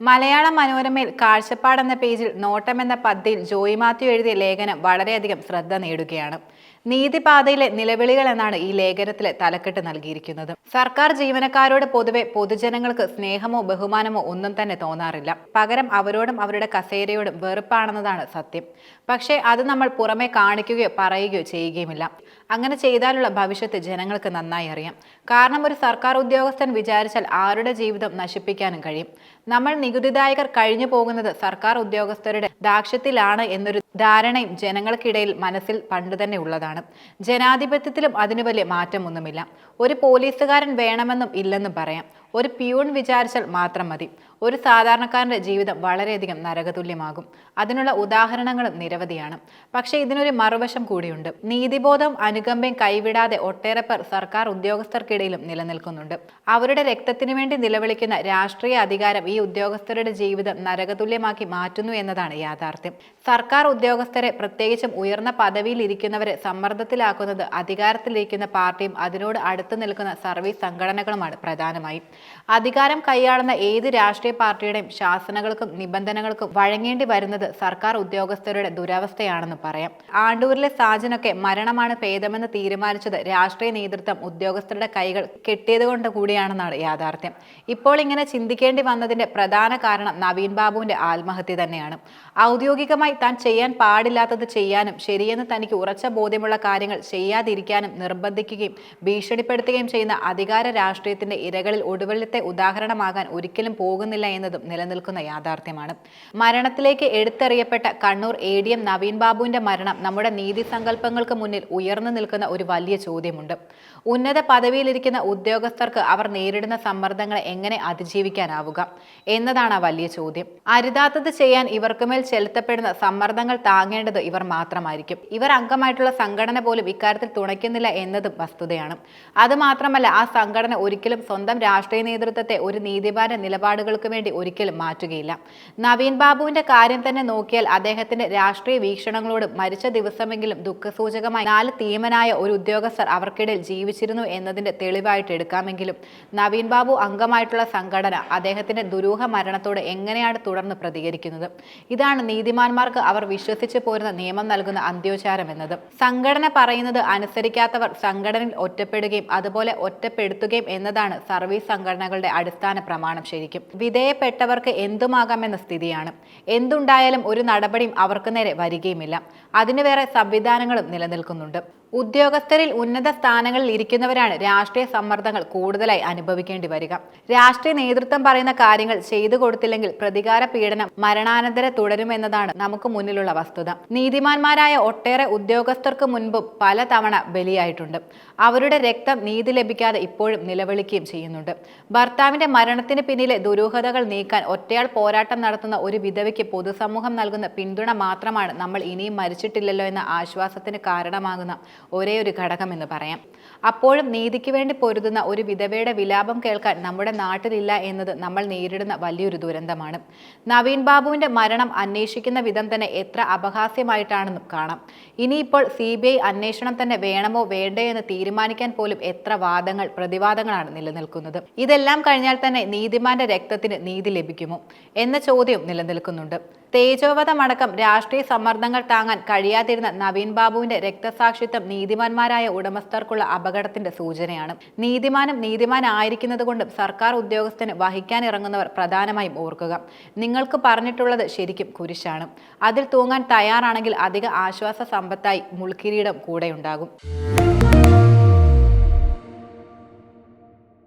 മലയാള മനോരമയിൽ കാഴ്ചപ്പാട് എന്ന പേജിൽ നോട്ടം എന്ന പദ്ധതിയിൽ ജോയി മാത്യു എഴുതിയ ലേഖനം വളരെയധികം ശ്രദ്ധ നേടുകയാണ്. നീതിപാതയിലെ നിലവിളികൾ എന്നാണ് ഈ ലേഖനത്തിലെ തലക്കെട്ട് നൽകിയിരിക്കുന്നത്. സർക്കാർ ജീവനക്കാരോട് പൊതുവെ പൊതുജനങ്ങൾക്ക് സ്നേഹമോ ബഹുമാനമോ ഒന്നും തന്നെ തോന്നാറില്ല. പകരം അവരോടും അവരുടെ കസേരയോടും വെറുപ്പാണെന്നതാണ് സത്യം. പക്ഷേ അത് നമ്മൾ പുറമെ കാണിക്കുകയോ പറയുകയോ ചെയ്യുകയുമില്ല. അങ്ങനെ ചെയ്താലുള്ള ഭവിഷ്യത്ത് ജനങ്ങൾക്ക് നന്നായി അറിയാം. കാരണം ഒരു സർക്കാർ ഉദ്യോഗസ്ഥൻ വിചാരിച്ചാൽ ആരുടെ ജീവിതം നശിപ്പിക്കാനും കഴിയും. നമ്മൾ നികുതിദായകർ കഴിഞ്ഞു പോകുന്നത് സർക്കാർ ഉദ്യോഗസ്ഥരുടെ ദാക്ഷ്യത്തിലാണ് എന്നൊരു ധാരണയും ജനങ്ങൾക്കിടയിൽ മനസ്സിൽ പണ്ട് തന്നെ ഉള്ളതാണ്. ജനാധിപത്യത്തിലും അതിനു വലിയ മാറ്റമൊന്നുമില്ല. ഒരു പോലീസുകാരൻ വേണമെന്നും ഇല്ലെന്നും പറയാം. ഒരു പ്യൂൺ വിചാരിച്ചാൽ മാത്രം മതി. ഒരു സാധാരണക്കാരന്റെ ജീവിതം വളരെയധികം നരകതുല്യമാകും. അതിനുള്ള ഉദാഹരണങ്ങളും നിരവധിയാണ്. പക്ഷേ ഇതിനൊരു മറുവശം കൂടിയുണ്ട്. നീതിബോധം അനുകമ്പയും കൈവിടാതെ ഒട്ടേറെ പേർ സർക്കാർ ഉദ്യോഗസ്ഥർക്കിടയിലും നിലനിൽക്കുന്നുണ്ട്. അവരുടെ രക്തത്തിനു വേണ്ടി നിലവിളിക്കുന്ന രാഷ്ട്രീയ അധികാരം ഈ ഉദ്യോഗസ്ഥരുടെ ജീവിതം നരകതുല്യമാക്കി മാറ്റുന്നു എന്നതാണ് യാഥാർത്ഥ്യം. സർക്കാർ ഉദ്യോഗസ്ഥരെ പ്രത്യേകിച്ചും ഉയർന്ന പദവിയിൽ ഇരിക്കുന്നവരെ സമ്മർദ്ദത്തിലാക്കുന്നത് അധികാരത്തിലിരിക്കുന്ന പാർട്ടിയും അതിനോട് അടുത്ത് നിൽക്കുന്ന സർവീസ് സംഘടനകളുമാണ് പ്രധാനമായും. അധികാരം കൈയാളുന്ന ഏത് രാഷ്ട്രീയ പാർട്ടിയുടെയും ശാസനകൾക്കും നിബന്ധനകൾക്കും വഴങ്ങേണ്ടി വരുന്നത് സർക്കാർ ഉദ്യോഗസ്ഥരുടെ ദുരവസ്ഥയാണെന്ന് പറയാം. ആണ്ടൂരിലെ സാജനൊക്കെ മരണമാണ് ഭേദമെന്ന് തീരുമാനിച്ചത് രാഷ്ട്രീയ നേതൃത്വം ഉദ്യോഗസ്ഥരുടെ കൈകൾ കെട്ടിയതുകൊണ്ട് കൂടിയാണെന്നാണ് യാഥാർത്ഥ്യം. ഇപ്പോൾ ഇങ്ങനെ ചിന്തിക്കേണ്ടി വന്നതിന്റെ പ്രധാന കാരണം നവീൻ ബാബുവിന്റെ ആത്മഹത്യ തന്നെയാണ്. ഔദ്യോഗികമായി താൻ ചെയ്യാൻ പാടില്ലാത്തത് ചെയ്യാനും ശരിയെന്ന് തനിക്ക് ഉറച്ച ബോധ്യമുള്ള കാര്യങ്ങൾ ചെയ്യാതിരിക്കാനും നിർബന്ധിക്കുകയും ഭീഷണിപ്പെടുത്തുകയും ചെയ്യുന്ന അധികാര രാഷ്ട്രീയത്തിന്റെ ഇരകളിൽ ഒടുവിലത്തെ ഉദാഹരണമാകാൻ ഒരിക്കലും പോകുന്നില്ല എന്നതും നിലനിൽക്കുന്ന യാഥാർത്ഥ്യമാണ്. മരണത്തിലേക്ക് എടുത്തെറിയപ്പെട്ട Kannur A D M Naveen ബാബുവിന്റെ മരണം നമ്മുടെ നീതി സങ്കല്പങ്ങൾക്ക് മുന്നിൽ ഉയർന്നു നിൽക്കുന്ന ഒരു വലിയ ചോദ്യമുണ്ട്. ഉന്നത പദവിയിലിരിക്കുന്ന ഉദ്യോഗസ്ഥർക്ക് അവർ നേരിടുന്ന സമ്മർദ്ദങ്ങളെ എങ്ങനെ അതിജീവിക്കാനാവുക? എന്നതാണ് ആ വലിയ ചോദ്യം. അരുതാത്തത് ചെയ്യാൻ ഇവർക്കുമേൽ ചെലുത്തപ്പെടുന്ന സമ്മർദ്ദങ്ങൾ താങ്ങേണ്ടത് ഇവർ മാത്രമായിരിക്കും. ഇവർ അംഗമായിട്ടുള്ള സംഘടന പോലും ഇക്കാര്യത്തിൽ തുണയ്ക്കുന്നില്ല എന്നതും വസ്തുതയാണ്. അതുമാത്രമല്ല ആ സംഘടന ഒരിക്കലും സ്വന്തം രാഷ്ട്രീയ നേതൃത്വത്തെ ഒരു നീതിപാര നിലപാടുകൾക്ക് വേണ്ടി ഒരിക്കലും മാറ്റുകയില്ല. നവീൻ ബാബുവിന്റെ കാര്യം തന്നെ നോക്കിയാൽ അദ്ദേഹത്തിന്റെ രാഷ്ട്രീയ വീക്ഷണങ്ങളോട് മരിച്ച ദിവസമെങ്കിലും ദുഃഖസൂചകമായി നാല് തീമനായ ഒരു ഉദ്യോഗസ്ഥർ അവർക്കിടയിൽ ജീവിച്ചിരുന്നു എന്നതിന്റെ തെളിവായിട്ട് എടുക്കാമെങ്കിലും നവീൻ ബാബു അംഗമായിട്ടുള്ള സംഘടന അദ്ദേഹത്തിന്റെ ദുരൂഹ മരണത്തോട് എങ്ങനെയാണ് തുടർന്ന് പ്രതികരിക്കുന്നത്? ഇതാണ് നീതിമാന്മാർക്ക് അവർ വിശ്വസിച്ചു പോരുന്ന നിയമം നൽകുന്ന അന്ത്യോചാരം എന്നത്. സംഘടന പറയുന്നത് അനുസരിക്കാത്തവർ സംഘടനയിൽ ഒറ്റപ്പെടുകയും അതുപോലെ ഒറ്റപ്പെടുത്തുകയും എന്നതാണ് സർവീസ് സംഘടനകളുടെ അടിസ്ഥാന പ്രമാണം ശരിക്കും. വിധേയപ്പെട്ടവർക്ക് എന്തുമാകാമെന്ന സ്ഥിതിയാണ്. എന്തുണ്ടായാലും ഒരു നടപടിയും അവർക്ക് നേരെ വരികയുമില്ല. അതിനു വേറെ സംവിധാനങ്ങളും നിലനിൽക്കുന്നുണ്ട്. ഉദ്യോഗസ്ഥരിൽ ഉന്നത സ്ഥാനങ്ങളിൽ ഇരിക്കുന്നവരാണ് രാഷ്ട്രീയ സമ്മർദ്ദങ്ങൾ കൂടുതലായി അനുഭവിക്കേണ്ടി വരിക. രാഷ്ട്രീയ നേതൃത്വം പറയുന്ന കാര്യങ്ങൾ ചെയ്തു കൊടുത്തില്ലെങ്കിൽ പ്രതികാര പീഡനം മരണാനന്തര തുടരുമെന്നതാണ് നമുക്ക് മുന്നിലുള്ള വസ്തുത. നീതിമാന്മാരായ ഒട്ടേറെ ഉദ്യോഗസ്ഥർക്ക് മുൻപും പലതവണ ബലിയായിട്ടുണ്ട്. അവരുടെ രക്തം നീതി ലഭിക്കാതെ ഇപ്പോഴും നിലവിളിക്കുകയും ചെയ്യുന്നുണ്ട്. ഭർത്താവിന്റെ മരണത്തിന് പിന്നിലെ ദുരൂഹതകൾ നീക്കാൻ ഒറ്റയാൾ പോരാട്ടം നടത്തുന്ന ഒരു വിധവയ്ക്ക് പൊതുസമൂഹം നൽകുന്ന പിന്തുണ മാത്രമാണ് നമ്മൾ ഇനിയും മരിച്ചിട്ടില്ലല്ലോ എന്ന ആശ്വാസത്തിന് കാരണമാകുന്ന ഒരേ ഒരു ഘടകം എന്ന് പറയാം. അപ്പോഴും നീതിക്ക് വേണ്ടി പൊരുതുന്ന ഒരു വിധവയുടെ വിലാപം കേൾക്കാൻ നമ്മുടെ നാട്ടിലില്ല എന്നത് നമ്മൾ നേരിടുന്ന വലിയൊരു ദുരന്തമാണ്. നവീൻ ബാബുവിന്റെ മരണം അന്വേഷിക്കുന്ന വിധം തന്നെ എത്ര അപഹാസ്യമായിട്ടാണെന്നും കാണാം. ഇനിയിപ്പോൾ സി ബി ഐ അന്വേഷണം തന്നെ വേണമോ വേണ്ടേ എന്ന് തീരുമാനിക്കാൻ പോലും എത്ര വാദങ്ങൾ പ്രതിവാദങ്ങളാണ് നിലനിൽക്കുന്നത്. ഇതെല്ലാം കഴിഞ്ഞാൽ തന്നെ നീതിമാന്റെ രക്തത്തിന് നീതി ലഭിക്കുമോ എന്ന ചോദ്യം നിലനിൽക്കുന്നുണ്ട്. തേജോവധമടക്കം രാഷ്ട്രീയ സമ്മർദ്ദങ്ങൾ താങ്ങാൻ കഴിയാതിരുന്ന നവീൻ ബാബുവിന്റെ രക്തസാക്ഷിത്വം നീതിമാന്മാരായ ഉടമസ്ഥർക്കുള്ള അപകടത്തിന്റെ സൂചനയാണ്. നീതിമാനും നീതിമാനായിരിക്കുന്നത് കൊണ്ടും സർക്കാർ ഉദ്യോഗസ്ഥന് വഹിക്കാൻ പ്രധാനമായും ഓർക്കുക. നിങ്ങൾക്ക് പറഞ്ഞിട്ടുള്ളത് ശരിക്കും കുരിശാണ്. അതിൽ തൂങ്ങാൻ തയ്യാറാണെങ്കിൽ അധിക ആശ്വാസ സമ്പത്തായി മുൾക്കിരീടം കൂടെയുണ്ടാകും